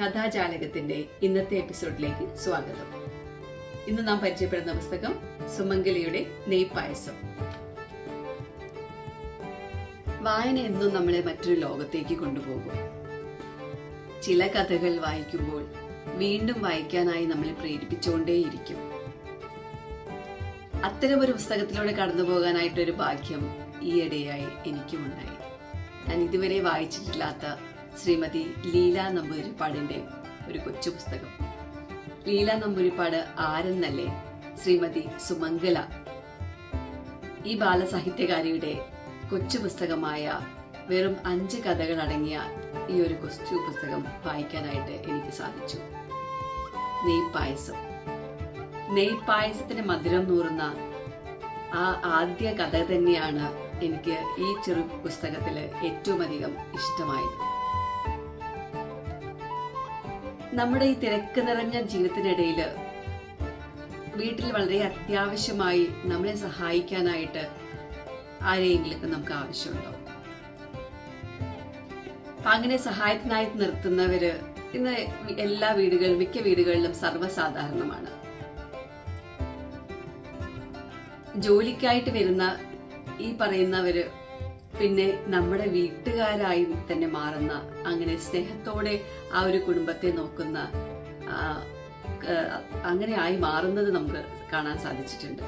കഥാജാലകത്തിന്റെ ഇന്നത്തെ എപ്പിസോഡിലേക്ക് സ്വാഗതം. ഇന്ന് നാം പരിചയപ്പെടുന്ന പുസ്തകം സുമംഗലിയുടെ നെയ്പായസം. വായന എന്നും നമ്മളെ മറ്റൊരു ലോകത്തേക്ക് കൊണ്ടുപോകും. ചില കഥകൾ വായിക്കുമ്പോൾ വീണ്ടും വായിക്കാനായി നമ്മളെ പ്രേരിപ്പിച്ചുകൊണ്ടേയിരിക്കും. അത്തരം ഒരു പുസ്തകത്തിലൂടെ കടന്നു പോകാനായിട്ടൊരു ഭാഗ്യം ഈയിടെയായി എനിക്കുമുണ്ടായി. ഞാൻ ഇതുവരെ വായിച്ചിട്ടില്ലാത്ത ശ്രീമതി ലീല നമ്പൂരിപ്പാടിന്റെ ഒരു കൊച്ചു പുസ്തകം. ലീല നമ്പൂരിപ്പാട് ആരെന്നല്ലേ ശ്രീമതി സുമംഗല. ഈ ബാലസാഹിത്യകാരിയുടെ കൊച്ചു പുസ്തകമായ വെറും അഞ്ച് കഥകൾ അടങ്ങിയ ഈ ഒരു കൊച്ചു പുസ്തകം വായിക്കാനായിട്ട് എനിക്ക് സാധിച്ചു. നെയ്പായസം നെയ്പായസത്തിന് മധുരം നൂറുന്ന ആ ആദ്യ കഥ തന്നെയാണ് എനിക്ക് ഈ ചെറു പുസ്തകത്തിൽ ഏറ്റവും അധികം ഇഷ്ടമായത്. നമ്മുടെ ഈ തിരക്ക് നിറഞ്ഞ ജീവിതത്തിനിടയിൽ വീട്ടിൽ വളരെ അത്യാവശ്യമായി നമ്മളെ സഹായിക്കാനായിട്ട് ആരെയെങ്കിലും നമുക്ക് ആവശ്യമുണ്ടോ? അങ്ങനെ സഹായത്തിനായി നിർത്തുന്നവര് ഇന്ന് എല്ലാ വീടുകളിലും മിക്ക വീടുകളിലും സർവസാധാരണമാണ്. ജോലിക്കായിട്ട് വരുന്ന ഈ പറയുന്നവര് പിന്നെ നമ്മുടെ വീട്ടുകാരായി തന്നെ മാറുന്ന അങ്ങനെ സ്നേഹത്തോടെ ആ ഒരു കുടുംബത്തെ നോക്കുന്ന അങ്ങനെ ആയി മാറുന്നത് നമുക്ക് കാണാൻ സാധിച്ചിട്ടുണ്ട്.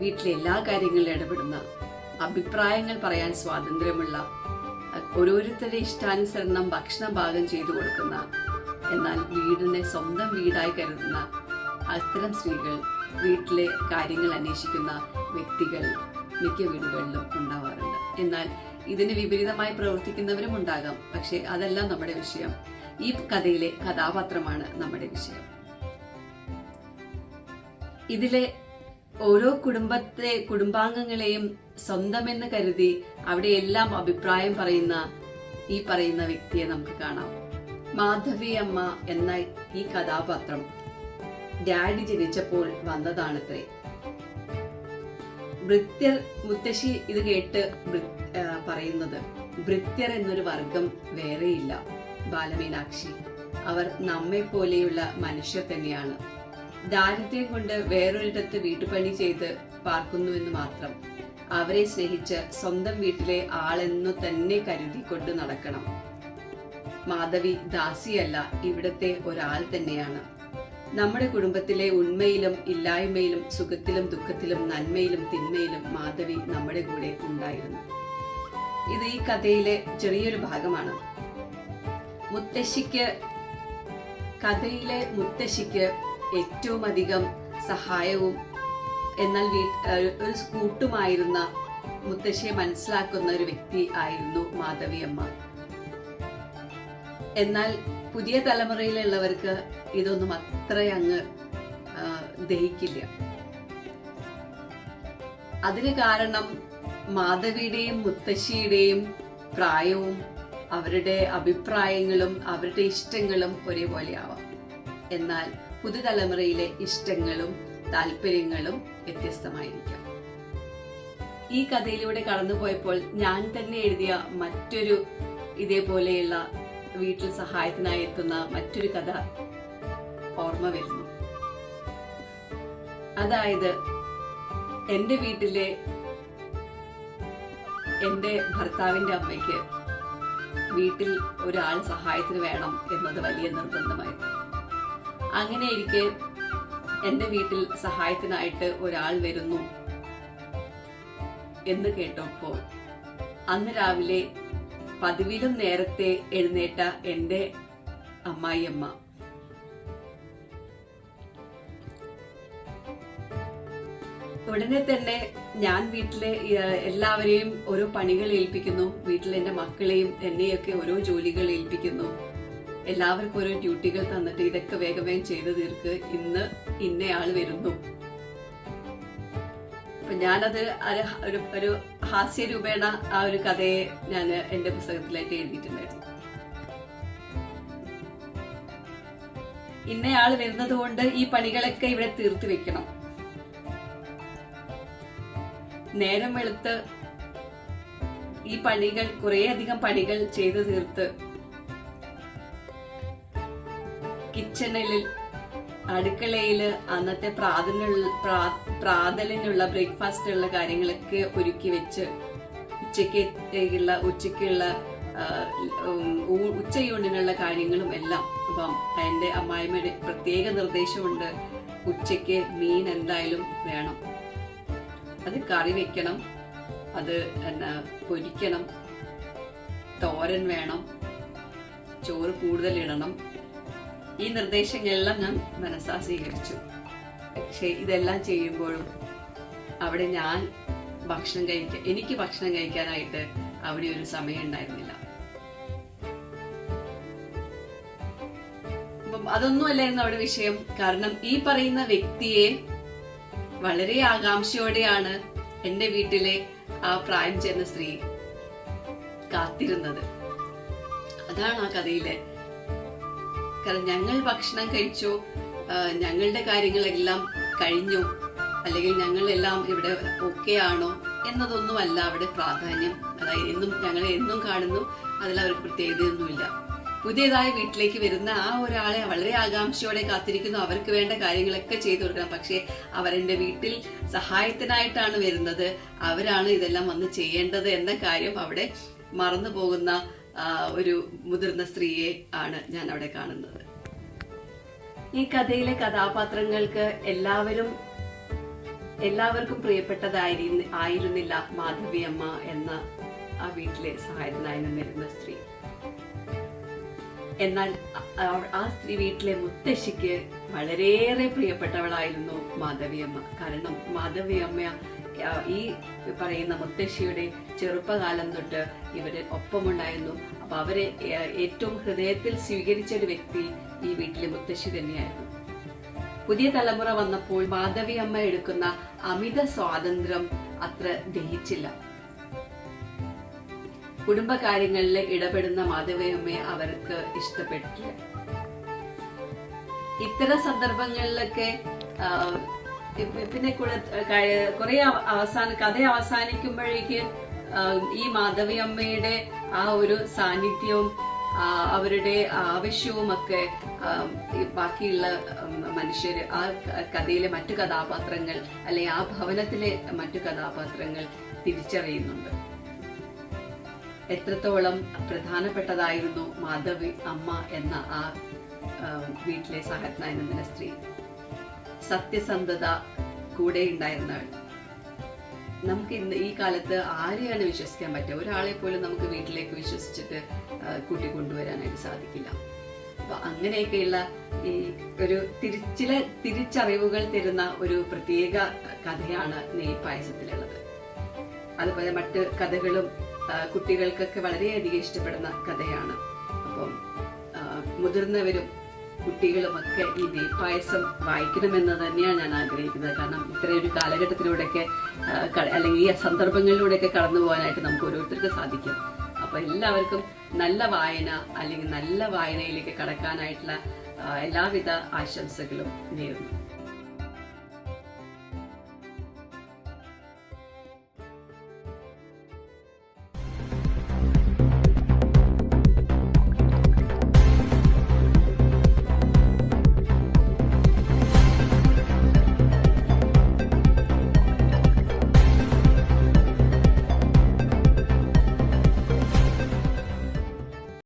വീട്ടിലെ എല്ലാ കാര്യങ്ങളിലും ഇടപെടുന്ന അഭിപ്രായങ്ങൾ പറയാൻ സ്വാതന്ത്ര്യമുള്ള ഓരോരുത്തരുടെ ഇഷ്ടാനുസരണം ഭക്ഷണം പാകം ചെയ്തു കൊടുക്കുന്ന എന്നാൽ വീടിനെ സ്വന്തം വീടായി കരുതുന്ന അത്തരം സ്ത്രീകൾ വീട്ടിലെ കാര്യങ്ങൾ അന്വേഷിക്കുന്ന വ്യക്തികൾ മിക്ക വീടുകളിലും ഉണ്ടാവാറുണ്ട്. എന്നാൽ ഇതിന് വിപരീതമായി പ്രവർത്തിക്കുന്നവരും ഉണ്ടാകാം. പക്ഷെ അതല്ല നമ്മുടെ വിഷയം. ഈ കഥയിലെ കഥാപാത്രമാണ് നമ്മുടെ വിഷയം. ഇതിലെ ഓരോ കുടുംബത്തെ കുടുംബാംഗങ്ങളെയും സ്വന്തമെന്ന് കരുതി അവിടെ എല്ലാം അഭിപ്രായം പറയുന്ന ഈ പറയുന്ന വ്യക്തിയെ നമുക്ക് കാണാം. മാധവി അമ്മ എന്ന ഈ കഥാപാത്രം ഡാഡി ജനിച്ചപ്പോൾ വന്നതാണത്രേ. ഭൃത്യർ മുത്തശ്ശി ഇത് കേട്ട് പറയുന്നത് ഭൃത്യർ എന്നൊരു വർഗം വേറെയില്ല ബാലമീനാക്ഷി. അവർ നമ്മെ പോലെയുള്ള മനുഷ്യർ തന്നെയാണ്. ദാരിദ്ര്യം കൊണ്ട് വേറൊരിടത്ത് വീട്ടുപണി ചെയ്ത് പാർക്കുന്നുവെന്ന് മാത്രം. അവരെ സ്നേഹിച്ച് സ്വന്തം വീട്ടിലെ ആളെന്നു തന്നെ കരുതിക്കൊണ്ട് നടക്കണം. മാധവി ദാസിയല്ല ഇവിടത്തെ ഒരാൾ തന്നെയാണ്. നമ്മുടെ കുടുംബത്തിലെ ഉണ്മയിലും ഇല്ലായ്മയിലും സുഖത്തിലും ദുഃഖത്തിലും നന്മയിലും തിന്മയിലും മാധവി നമ്മുടെ കൂടെ ഉണ്ടായിരുന്നു. ഇത് ഈ കഥയിലെ ചെറിയൊരു ഭാഗമാണ്. മുത്തശ്ശിക്ക് കഥയിലെ മുത്തശ്ശിക്ക് ഏറ്റവും അധികം സഹായവും എന്നാൽ ഒരു കൂട്ടുമായിരുന്ന മുത്തശ്ശിയെ മനസ്സിലാക്കുന്ന ഒരു വ്യക്തി ആയിരുന്നു മാധവിയമ്മ എന്നാൽ പുതിയ തലമുറയിലുള്ളവർക്ക് ഇതൊന്നും അത്ര അങ്ങ് ദഹിക്കില്ല. അതിന് കാരണം മാധവിയുടെയും മുത്തശ്ശിയുടെയും പ്രായവും അവരുടെ അഭിപ്രായങ്ങളും അവരുടെ ഇഷ്ടങ്ങളും ഒരേപോലെ ആവാം എന്നാൽ പുതുതലമുറയിലെ ഇഷ്ടങ്ങളും താല്പര്യങ്ങളും വ്യത്യസ്തമായിരിക്കാം. ഈ കഥയിലൂടെ കടന്നുപോയപ്പോൾ ഞാൻ തന്നെ എഴുതിയ മറ്റൊരു ഇതേപോലെയുള്ള വീട്ടിൽ സഹായത്തിനായി എത്തുന്ന മറ്റൊരു കഥ ഓർമ്മ വരുന്നു. അതായത് എന്റെ വീട്ടിലെ എന്റെ ഭർത്താവിന്റെ അമ്മയ്ക്ക് വീട്ടിൽ ഒരാൾ സഹായത്തിന് വേണം എന്നത് വലിയ നിർബന്ധമായിരുന്നു. അങ്ങനെ ഇരിക്കെ എന്റെ വീട്ടിൽ സഹായത്തിനായിട്ട് ഒരാൾ വരുന്നു എന്ന് കേട്ടപ്പോൾ അന്ന് രാവിലെ പതിവിലും നേരത്തെ എഴുന്നേറ്റ എന്റെ അമ്മായിയമ്മ. ഉടനെ തന്നെ ഞാൻ വീട്ടിലെ എല്ലാവരെയും ഓരോ പണികൾ ഏൽപ്പിക്കുന്നു. വീട്ടിലെ എന്റെ മക്കളെയും എന്നെയൊക്കെ ഓരോ ജോലികൾ ഏൽപ്പിക്കുന്നു. എല്ലാവർക്കും ഓരോ ഡ്യൂട്ടികൾ തന്നിട്ട് ഇതൊക്കെ വേഗം വേഗം ചെയ്തു തീർക്ക്. ഇന്ന് ഇന്നയാൾ വരുന്നു. അപ്പൊ ഞാനത് ഒരു ഒരു ഹാസ്യ രൂപേണ ആ ഒരു കഥയെ ഞാൻ എന്റെ പുസ്തകത്തിലായിട്ട് എഴുതിയിട്ടുണ്ടായിരുന്നു. ഇന്നയാൾ വരുന്നത് കൊണ്ട് ഈ പണികളൊക്കെ ഇവിടെ തീർത്തു വെക്കണം. നേരം വെളുത്ത് ഈ പണികൾ കുറേയധികം പണികൾ ചെയ്തു തീർത്ത് കിച്ചണിൽ അടുക്കളയിൽ അന്നത്തെ പ്രാഥമിക പ്രാ- പ്രാതലിനുള്ള ബ്രേക്ക്ഫാസ്റ്റുള്ള കാര്യങ്ങളൊക്കെ ഒരുക്കി വെച്ച് ഉച്ചയ്ക്കുള്ള ഉച്ചയ്ക്കുള്ള ഉച്ചയൂണിനുള്ള കാര്യങ്ങളും എല്ലാം. അപ്പം എന്റെ അമ്മായിമ്മയുടെ പ്രത്യേക നിർദ്ദേശമുണ്ട്. ഉച്ചയ്ക്ക് മീൻ എന്തായാലും വേണം. അത് കറി വെക്കണം. അത് എന്നാ പൊരിക്കണം. തോരൻ വേണം. ചോറ് കൂടുതൽ ഇടണം ഈ നിർദ്ദേശങ്ങളെല്ലാം ഞാൻ മനസ്സാ സ്വീകരിച്ചു. പക്ഷേ ഇതെല്ലാം ചെയ്യുമ്പോഴും അവിടെ ഞാൻ ഭക്ഷണം കഴിക്കാൻ എനിക്ക് ഭക്ഷണം കഴിക്കാനായിട്ട് അവിടെ ഒരു സമയം ഉണ്ടായിരുന്നില്ല. അപ്പം അതൊന്നും അല്ലായിരുന്നു അവിടെ വിഷയം. കാരണം ഈ പറയുന്ന വ്യക്തിയെ വളരെ ആകാംക്ഷയോടെയാണ് എന്റെ വീട്ടിലെ ആ പ്രായം ചെന്ന സ്ത്രീ കാത്തിരുന്നത്. അതാണ് ആ കഥയിലെ. കാരണം ഞങ്ങൾ ഭക്ഷണം കഴിച്ചു ഞങ്ങളുടെ കാര്യങ്ങളെല്ലാം കഴിഞ്ഞു. അല്ലെങ്കിൽ ഞങ്ങളെല്ലാം ഇവിടെ ഓക്കെ ആണോ എന്നതൊന്നുമല്ല അവിടെ പ്രാധാന്യം. അതായത് എന്നും ഞങ്ങൾ എന്നും കാണുന്നു. അതിൽ അവർക്ക് പ്രത്യേകതയൊന്നുമില്ല. പുതിയതായി വീട്ടിലേക്ക് വരുന്ന ആ ഒരാളെ വളരെ ആകാംക്ഷയോടെ കാത്തിരിക്കുന്നു. അവർക്ക് വേണ്ട കാര്യങ്ങളൊക്കെ ചെയ്തു കൊടുക്കണം. പക്ഷേ അവരെ വീട്ടിൽ സഹായത്തിനായിട്ടാണ് വരുന്നത്. അവരാണ് ഇതെല്ലാം വന്ന് ചെയ്യേണ്ടത് എന്ന കാര്യം അവിടെ മറന്നു പോകുന്ന ഒരു മുതിർന്ന സ്ത്രീയെ ആണ് ഞാൻ അവിടെ കാണുന്നത്. ഈ കഥയിലെ കഥാപാത്രങ്ങൾക്ക് എല്ലാവരും എല്ലാവർക്കും പ്രിയപ്പെട്ടതായിരുന്നു ആയിരുന്നില്ല മാധവിയമ്മ എന്ന ആ വീട്ടിലെ സഹായത്തിനായി നിന്നിരുന്ന സ്ത്രീ. എന്നാൽ ആ- സ്ത്രീ വീട്ടിലെ മുത്തശ്ശിക്ക് വളരെയേറെ പ്രിയപ്പെട്ടവളായിരുന്നു മാധവിയമ്മ. കാരണം മാധവിയമ്മ ഈ പറയുന്ന മുത്തശ്ശിയുടെ ചെറുപ്പകാലം തൊട്ട് ഇവർ ഒപ്പമുണ്ടായിരുന്നു. അപ്പൊ അവരെ ഏറ്റവും ഹൃദയത്തിൽ സ്വീകരിച്ച ഒരു വ്യക്തി ഈ വീട്ടിലെ മുത്തശ്ശി തന്നെയായിരുന്നു. പുതിയ തലമുറ വന്നപ്പോൾ മാധവി അമ്മ എടുക്കുന്ന അമിത സ്വാതന്ത്ര്യം അത്ര ദഹിച്ചില്ല. കുടുംബകാര്യങ്ങളിൽ ഇടപെടുന്ന മാധവി അമ്മയെ അവർക്ക് ഇഷ്ടപ്പെട്ടില്ല. ഇത്തരം സന്ദർഭങ്ങളിലൊക്കെ പിന്നെ കുറെ അവസാന കഥ അവസാനിക്കുമ്പോഴേക്ക് ഈ മാധവിയമ്മയുടെ ആ ഒരു സാന്നിധ്യവും അവരുടെ ആവശ്യവും ഒക്കെ ബാക്കിയുള്ള മനുഷ്യർ ആ കഥയിലെ മറ്റു കഥാപാത്രങ്ങൾ അല്ലെ ആ ഭവനത്തിലെ മറ്റു കഥാപാത്രങ്ങൾ തിരിച്ചറിയുന്നുണ്ട്. എത്രത്തോളം പ്രധാനപ്പെട്ടതായിരുന്നു മാധവി അമ്മ എന്ന ആ, വീട്ടിലെ സഹത്നായനന്ദന സ്ത്രീ. സത്യസന്ധത കൂടെ ഉണ്ടായിരുന്നവൾ. നമുക്ക് ഇന്ന് ഈ കാലത്ത് ആരെയാണ് വിശ്വസിക്കാൻ പറ്റുക? ഒരാളെ പോലും നമുക്ക് വീട്ടിലേക്ക് വിശ്വസിച്ചിട്ട് കൂട്ടി കൊണ്ടുവരാനായിട്ട് സാധിക്കില്ല. അപ്പൊ അങ്ങനെയൊക്കെയുള്ള ഈ ഒരു തിരിച്ചില ചില തിരിച്ചറിവുകൾ തരുന്ന ഒരു പ്രത്യേക കഥയാണ് നെയ് പായസത്തിലുള്ളത്. അതുപോലെ മറ്റ് കഥകളും കുട്ടികൾക്കൊക്കെ വളരെയധികം ഇഷ്ടപ്പെടുന്ന കഥയാണ്. അപ്പം മുതിർന്നവരും കുട്ടികളുമൊക്കെ ഈ നെയ്പായസം വായിക്കണമെന്ന് തന്നെയാണ് ഞാൻ ആഗ്രഹിക്കുന്നത്. കാരണം ഇത്രയൊരു കാലഘട്ടത്തിലൂടെയൊക്കെ അല്ലെങ്കിൽ ഈ സന്ദർഭങ്ങളിലൂടെയൊക്കെ കടന്നു പോകാനായിട്ട് നമുക്ക് ഓരോരുത്തർക്ക് സാധിക്കും. അപ്പൊ എല്ലാവർക്കും നല്ല വായന അല്ലെങ്കിൽ നല്ല വായനയിലേക്ക് കടക്കാനായിട്ടുള്ള എല്ലാവിധ ആശംസകളും നേരുന്നു.